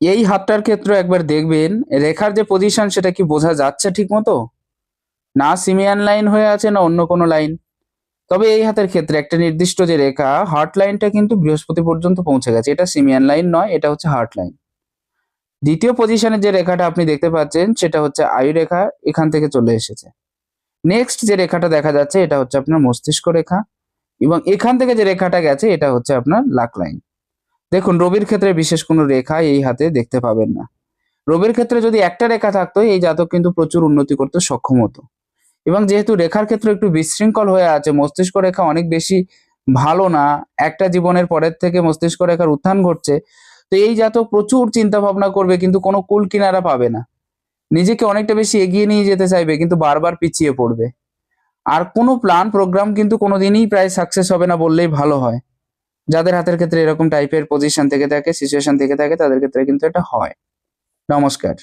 এই হাতটার ক্ষেত্রে একবার দেখবেন, রেখার যে পজিশন সেটা কি বোঝা যাচ্ছে ঠিক মতো না সিমিয়ান লাইন হয়ে আছে না অন্য কোনো লাইন তবে এই হাতের ক্ষেত্রে একটা নির্দিষ্ট যে রেখা হার্ট লাইনটা কিন্তু বৃহস্পতি পর্যন্ত পৌঁছে গেছে। এটা সিমিয়ান লাইন নয়, এটা হচ্ছে হার্ট লাইন দ্বিতীয় পজিশনে যে রেখাটা আপনি দেখতে পাচ্ছেন, সেটা হচ্ছে আয়ু রেখা, এখান থেকে চলে এসেছে। নেক্সট যে রেখাটা দেখা যাচ্ছে, এটা হচ্ছে আপনার মস্তিষ্ক রেখা এবং এখান থেকে যে রেখাটা গেছে, এটা হচ্ছে আপনার লাক লাইন দেখুন, রবির ক্ষেত্রে বিশেষ কোনো রেখা এই হাতে দেখতে পাবেন না। রবির ক্ষেত্রে যদি একটা রেখা থাকতো, এই জাতক কিন্তু প্রচুর উন্নতি করতে সক্ষম হতো। এবং যেহেতু রেখার ক্ষেত্রে একটু বিশৃঙ্খল হয়ে আছে, মস্তিষ্ক রেখা অনেক বেশি ভালো না, একটা জীবনের পরের থেকে মস্তিষ্ক রেখার উত্থান ঘটছে, তো এই জাতক প্রচুর চিন্তা ভাবনা করবে, কিন্তু কোনো কুল কিনারা পাবে না। নিজেকে অনেকটা বেশি এগিয়ে নিয়ে যেতে চাইবে, কিন্তু বারবার পিছিয়ে পড়বে। আর কোনো প্ল্যান প্রোগ্রাম কিন্তু কোনোদিনই প্রায় সাকসেস হবে না বললেই ভালো হয়। যাদের হাতের ক্ষেত্রে এরকম টাইপের পজিশন থেকে থাকে সিচুয়েশন থেকে থাকে, তাদের ক্ষেত্রে কিন্তু এটা হয়। নমস্কার।